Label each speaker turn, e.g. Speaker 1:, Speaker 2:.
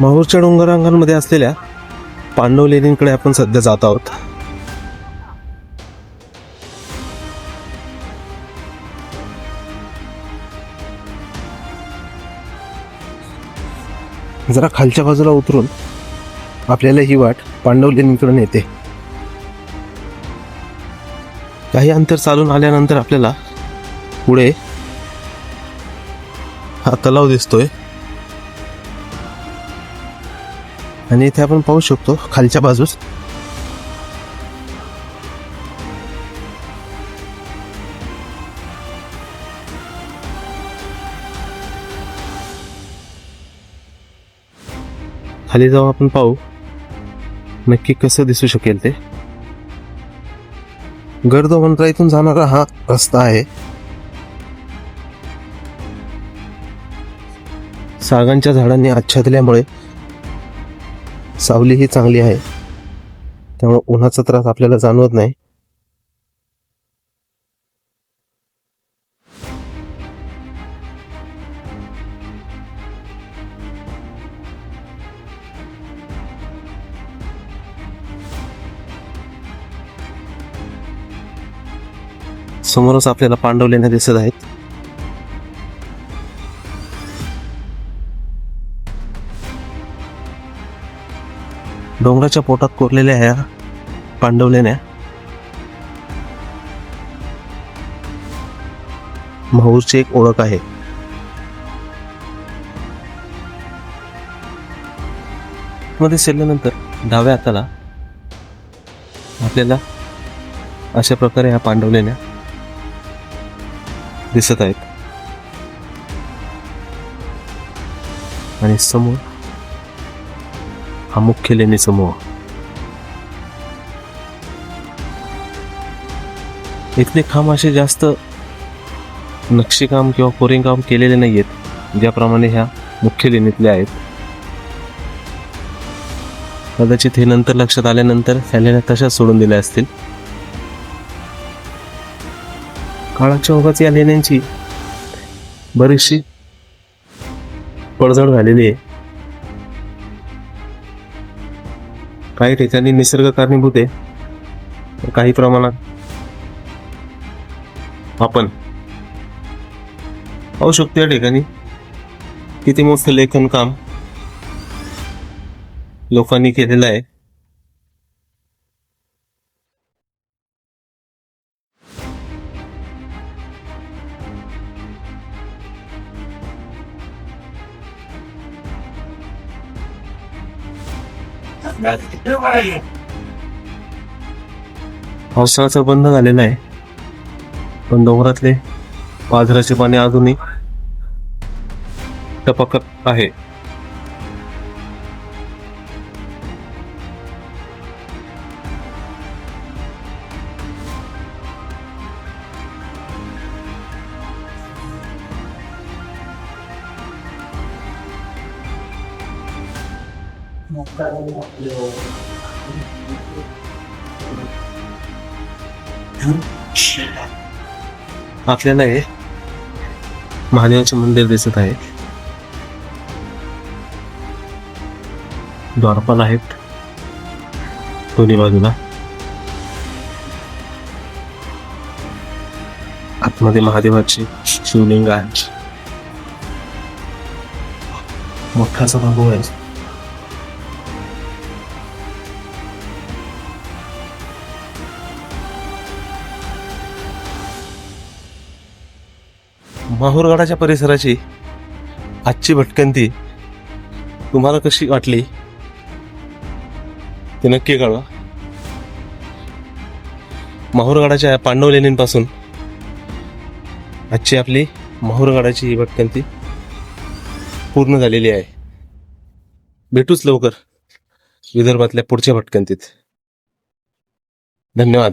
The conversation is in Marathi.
Speaker 1: माहूरच्या डोंगरांगांमध्ये असलेल्या पांडव लेणींकडे आपण सध्या जात आहोत. जरा खालच्या बाजूला उतरून आपल्याला ही वाट पांडव लेणीकडे नेते काही अंतर चालून आल्यानंतर आपल्याला पुढे हा तलाव दिसतोय. आणि इथे आपण पाहू शकतो खालच्या बाजूस. खाली जाऊ आपण पाहू नक्की कसं दिसू शकेल ते. गर्द इथून जाणारा हा रस्ता आहे. सागांच्या झाडांनी आच्छादल्यामुळे सावली ही चांगली आहे. त्यामुळे उन्हाचा त्रास आपल्याला जाणवत नाही. समोरच आपल्याला पांडव लेण्या दिसत आहेत. डोंगराच्या पोटात कोरलेल्या ह्या पांडव माऊरची माहूरची एक ओळख आहे. मध्ये शिरल्यानंतर डाव्या हाताला आपल्याला अशा प्रकारे ह्या पांडवलेल्या दिसत आहेत. आणि समोर हा मुख्य लेणी समूह. इथले खांब असे जास्त नक्षीकाम किंवा कोरीकाम केलेले नाही आहेत ज्याप्रमाणे ह्या मुख्य लेणीतले आहेत. कदाचित हे नंतर लक्षात आल्यानंतर ह्या लेण्या तशाच सोडून दिल्या असतील. काळाच्या ओघात या लेण्यांची बरीचशी पडझड झालेली आहे. काही ठिकाणी निसर्ग कारणीभूत आहे. तर काही प्रमाणात आपण पाहू शकतो या ठिकाणी किती मोठं लेखन काम लोकांनी केलेलं आहे. पावसाळ्याचं बंद झालेला आहे. पण डोंगरातले पाझराचे पाणी अजूनही टपकत आहे. आपल्याला हे महादेवाचे मंदिर दिसत आहे. द्वारपाल आहेत. दोन्ही बाजूला. आतमध्ये महादेवाची शिवलिंग आहे. मोठासा बाबू आहे. माहूरगडाच्या परिसराची आजची भटकंती तुम्हाला कशी वाटली? ते नक्की कळवा. माहूरगडाच्या पांडव लेणींपासून आजची आपली माहूरगडाची ही भटकंती पूर्ण झालेली आहे. भेटूच लवकर विदर्भातल्या पुढच्या भटकंतीत. धन्यवाद.